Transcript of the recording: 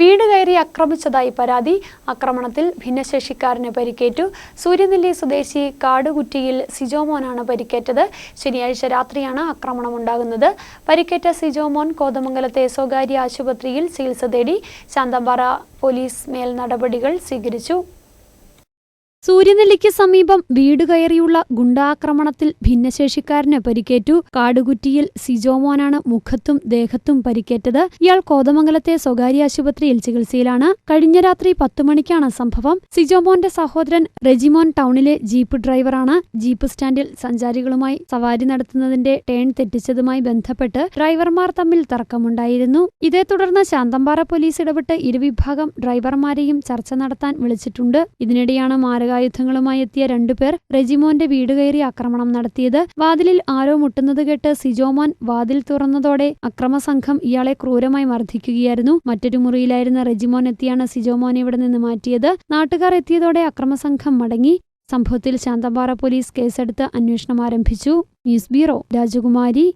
വീട് കയറി ആക്രമിച്ചതായി പരാതി. ആക്രമണത്തിൽ ഭിന്നശേഷിക്കാരന് പരിക്കേറ്റു. സൂര്യനെല്ലി സ്വദേശി കാടുകുറ്റിയിൽ സിജോമോനാണ് പരിക്കേറ്റത്. ശനിയാഴ്ച രാത്രിയാണ് ആക്രമണം ഉണ്ടാകുന്നത്. പരിക്കേറ്റ സിജോമോൻ കോതമംഗലത്തെ സ്വകാര്യ ആശുപത്രിയിൽ ചികിത്സ തേടി ശാന്തമ്പാറ പോലീസ് മേൽ നടപടികൾ സ്വീകരിച്ചു. സൂര്യനെല്ലിക്ക് സമീപം വീട് കയറിയുള്ള ഗുണ്ടാക്രമണത്തിൽ ഭിന്നശേഷിക്കാരന് പരിക്കേറ്റു. കാടുകുറ്റിയിൽ സിജോമോനാണ് മുഖത്തും ദേഹത്തും പരിക്കേറ്റത്. ഇയാൾ കോതമംഗലത്തെ സ്വകാര്യ ആശുപത്രിയിൽ ചികിത്സയിലാണ്. കഴിഞ്ഞ രാത്രി പത്തു മണിക്കാണ് സംഭവം. സിജോമോന്റെ സഹോദരൻ റെജിമോൻ ടൗണിലെ ജീപ്പ് ഡ്രൈവറാണ്. ജീപ്പ് സ്റ്റാൻഡിൽ സഞ്ചാരികളുമായി സവാരി നടത്തുന്നതിന്റെ ടേൺ തെറ്റിച്ചതുമായി ബന്ധപ്പെട്ട് ഡ്രൈവർമാർ തമ്മിൽ തർക്കമുണ്ടായിരുന്നു. ഇതേ തുടർന്ന് ശാന്തമ്പാറ പോലീസ് ഇടപെട്ട് ഇരുവിഭാഗം ഡ്രൈവർമാരെയും ചർച്ച നടത്താൻ വിളിച്ചിട്ടുണ്ട്. ഇതിനിടെയാണ് മാരകായുധങ്ങളുമായി എത്തിയ രണ്ടുപേർ റെജിമോന്റെ വീട് കയറി ആക്രമണം നടത്തിയത്. വാതിലിൽ ആരോ മുട്ടുന്നത് കേട്ട് സിജോമോൻ വാതിൽ തുറന്നതോടെ അക്രമസംഘം ഇയാളെ ക്രൂരമായി മർദ്ദിക്കുകയായിരുന്നു. മറ്റൊരു മുറിയിലായിരുന്ന റെജിമോൻ എത്തിയാണ് സിജോമോനെ ഇവിടെ നിന്ന് മാറ്റിയത്. നാട്ടുകാർ എത്തിയതോടെ അക്രമസംഘം മടങ്ങി. സംഭവത്തിൽ ശാന്തമ്പാറ പോലീസ് കേസെടുത്ത് അന്വേഷണം ആരംഭിച്ചു. ന്യൂസ് ബ്യൂറോ രാജകുമാരി.